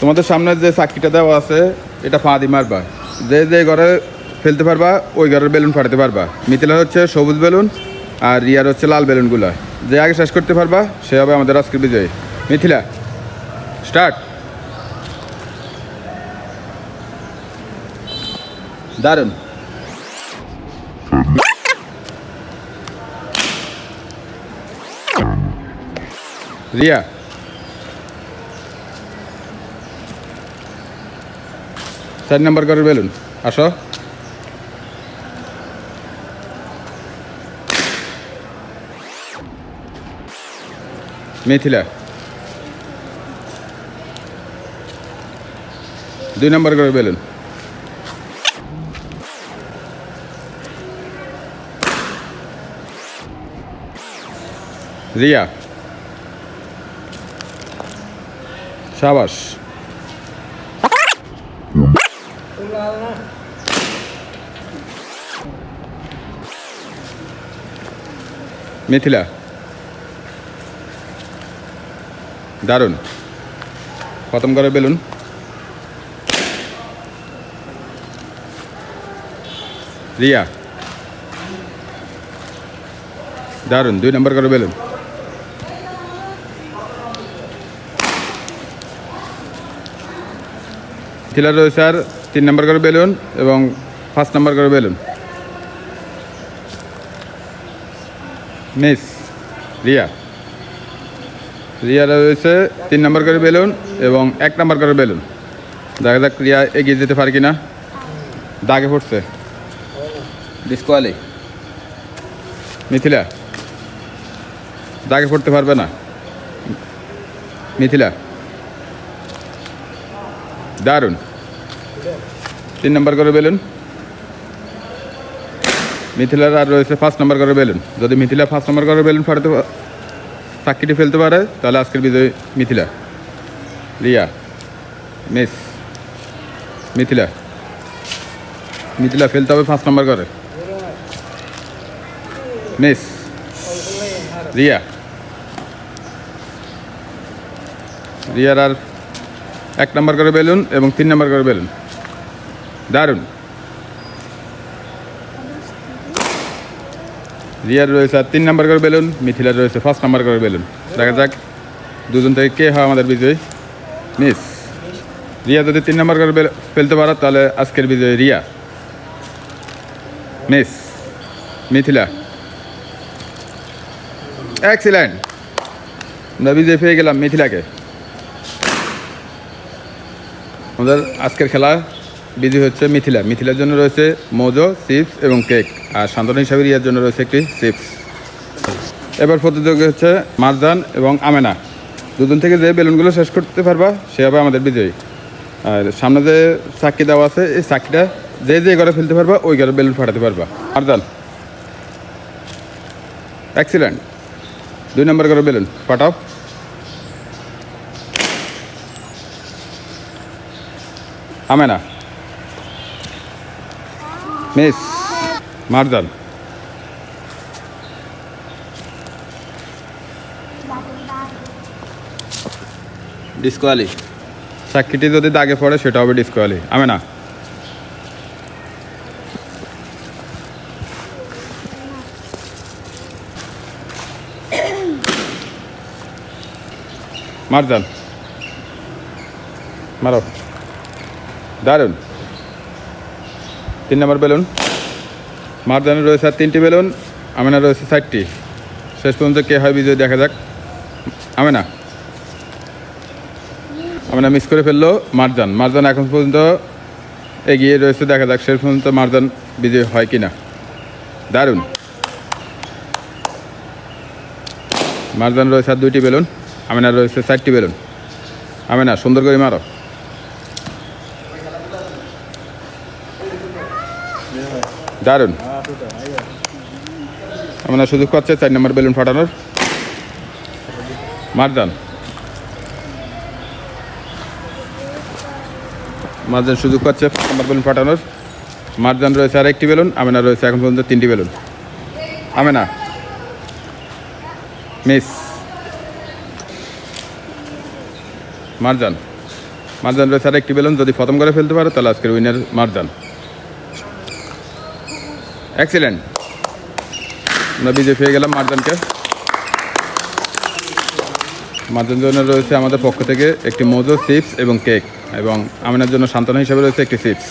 তোমাদের সামনে যে চাকরিটা দেওয়া আছে, এটা ফাঁদি মারবা। যে যে ঘরে ফেলতে পারবা, ওই ঘরের বেলুন ফাটাতে পারবা। মিথিলার হচ্ছে সবুজ বেলুন, আর রিয়ার হচ্ছে লাল বেলুনগুলো। যে আগে শেষ করতে পারবা, সে হবে আমাদের আজকের বিজয়ী। মিথিলা স্টার্ট দারুণ। রিয়া। চার নম্বর করে বেলুন। আসো। মিথিলা। দুই নম্বর করে বেলুন। রিয়া। শাবাশ মিথিলা। দারুণ। খতম করে বেলুন। রিয়া। দারুণ, দুই নম্বর করে বেলুন। মিথিলা রয়েছে আর তিন নম্বর করে বেলুন এবং ফার্স্ট নম্বর করে বেলুন। মিস রিয়া। রিয়া রয়েছে তিন নম্বর করে বেলুন এবং এক নম্বর করে বেলুন। দেখা যাক রিয়া এগিয়ে যেতে পারে কিনা। দাগে পড়ছে। ডিসকোয়ালি। মিথিলা। দাগে পড়তে পারবে না। মিথিলা। দারুণ। তিন নম্বর করে বেলুন। মিথিলার আর রয়েছে পাঁচ নম্বর করে বেলুন। যদি মিথিলা ফার্স্ট নম্বর করে বেলুন ফাটাতে চাকরিটি ফেলতে পারে, তাহলে আজকের বিজয় মিথিলা। রিয়া, মিস, মিথিলা। মিথিলা ফেলতে হবে পাঁচ নম্বর করে। মিস, রিয়া। রিয়ার আর এক নম্বর করে বেলুন এবং তিন নম্বর করে বেলুন। দারুণ। রিয়ার রয়েছে আর তিন নম্বর করে বেলুন, মিথিলার রয়েছে ফার্স্ট নাম্বার করে বেলুন। দেখা যাক, দুজন থেকে কে হয় আমাদের বিজয়ী? মিস, রিয়া যদি তিন নম্বর করে ফেলতে পারো, তাহলে আজকের বিজয়ী রিয়া। মিস, মিথিলা। এক্সিলেন্ট আমরা বিজয় পেয়ে গেলাম মিথিলাকে। আমাদের আজকের খেলা বিজয়ী হচ্ছে মিথিলা। মিথিলার জন্য রয়েছে মোজো, চিপস এবং কেক। আর সান্ত্বনা হিসাবে রিয়ার জন্য রয়েছে একটি চিপস। এবার প্রতিযোগী হচ্ছে মারজান এবং আমেনা। দুজন থেকে যে বেলুনগুলো শেষ করতে পারবা, সে হবে আমাদের বিজয়ী। আর সামনে যে চাকরি দেওয়া আছে, এই চাকরিটা যে যে ঘরে ফেলতে পারবা, ওই ঘরে বেলুন ফাটাতে পারবা। মারজান। এক্সিলেন্ট দুই নম্বর করে বেলুন, ফাটাও। আমেনা। মিস মারজান। ডিসকোয়ালি চাকরিটি যদি দাগে পড়ে সেটা হবে ডিসকোয়ালি আমেনা মারজান। মারো। দারুণ। তিন নম্বর বেলুন। মারদানে রয়েছে আর তিনটি বেলুন আমেনা রয়েছে চারটি। শেষ পর্যন্ত কে হয় বিজয় দেখা যাক। আমেনা। আমেনা মিস করে ফেলল মারজান। মারজান এখন পর্যন্ত এগিয়ে রয়েছে, দেখা যাক শেষ পর্যন্ত মারজান বিজয় হয় কিনা। দারুণ। মারজান রয়েছে আর দুইটি বেলুন আমেনা রয়েছে চারটি বেলুন। আমেনা, সুন্দর করে মারো। দারুণ। আমরা সুযোগ পাচ্ছে চার নম্বর বেলুন ফাটানোর। মারজান। মারজান সুযোগ পাচ্ছে পাঁচ নম্বর বেলুন ফাটানোর। মারজান রয়েছে আর একটি বেলুন, আমেনা রয়েছে এখন পর্যন্ত তিনটি বেলুন। আমেনা। মিস। মারজান। মারজান রয়েছে আর একটি বেলুন, যদি প্রথম করে ফেলতে পারো, তাহলে আজকের উইনার মারজান। এক্সিলেন্ট আমরা বিজয় পেয়ে গেলাম মারজানকে। মারজান জন্য রয়েছে আমাদের পক্ষ থেকে একটি মোজো চিপস এবং কেক এবং আমিনার জন্য সান্ত্বনা হিসেবে রয়েছে একটি চিপস।